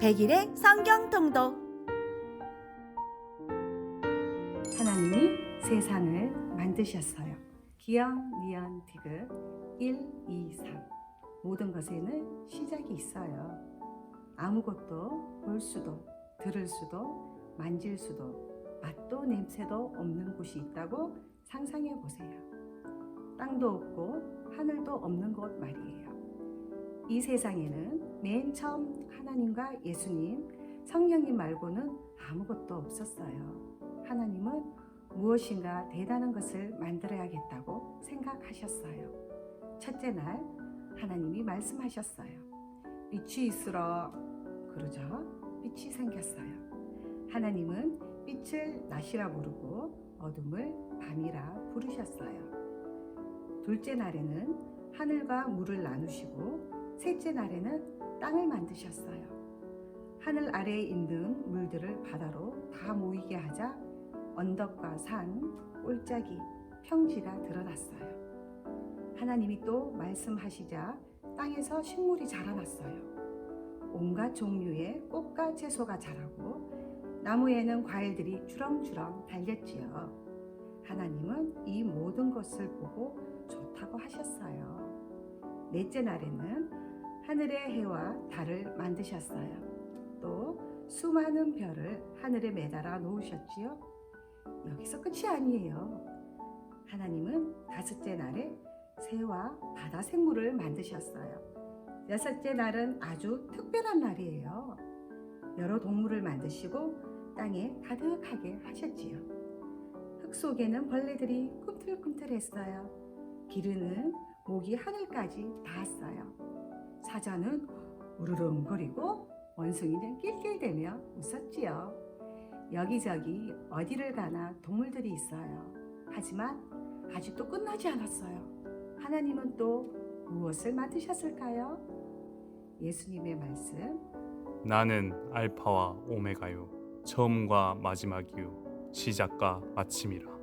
100일의 성경 통독 하나님이 세상을 만드셨어요. 기영, 니언, 디귿 1, 2, 3 모든 것에는 시작이 있어요. 아무것도 볼 수도 들을 수도 만질 수도 맛도 냄새도 없는 곳이 있다고 상상해 보세요. 땅도 없고 하늘도 없는 곳 말이에요. 이 세상에는 맨 처음 하나님과 예수님, 성령님 말고는 아무것도 없었어요. 하나님은 무엇인가 대단한 것을 만들어야겠다고 생각하셨어요. 첫째 날 하나님이 말씀하셨어요. 빛이 있으라 그러자 빛이 생겼어요. 하나님은 빛을 낮이라 부르고 어둠을 밤이라 부르셨어요. 둘째 날에는 하늘과 물을 나누시고 셋째 날에는 땅을 만드셨어요. 하늘 아래에 있는 물들을 바다로 다 모이게 하자 언덕과 산, 꼴짝이, 평지가 드러났어요. 하나님이 또 말씀하시자 땅에서 식물이 자라났어요. 온갖 종류의 꽃과 채소가 자라고 나무에는 과일들이 주렁주렁 달렸지요. 하나님은 이 모든 것을 보고 좋다고 하셨어요. 넷째 날에는 하늘의 해와 달을 만드셨어요. 또 수많은 별을 하늘에 매달아 놓으셨지요. 여기서 끝이 아니에요. 하나님은 다섯째 날에 새와 바다 생물을 만드셨어요. 여섯째 날은 아주 특별한 날이에요. 여러 동물을 만드시고 땅에 가득하게 하셨지요. 흙 속에는 벌레들이 꿈틀꿈틀했어요. 기르는 목이 하늘까지 닿았어요. 사자는 우르릉거리고 원숭이는 낄낄대며 웃었지요. 여기저기 어디를 가나 동물들이 있어요. 하지만 아직도 끝나지 않았어요. 하나님은 또 무엇을 만드셨을까요? 예수님의 말씀. 나는 알파와 오메가요 처음과 마지막이요 시작과 마침이라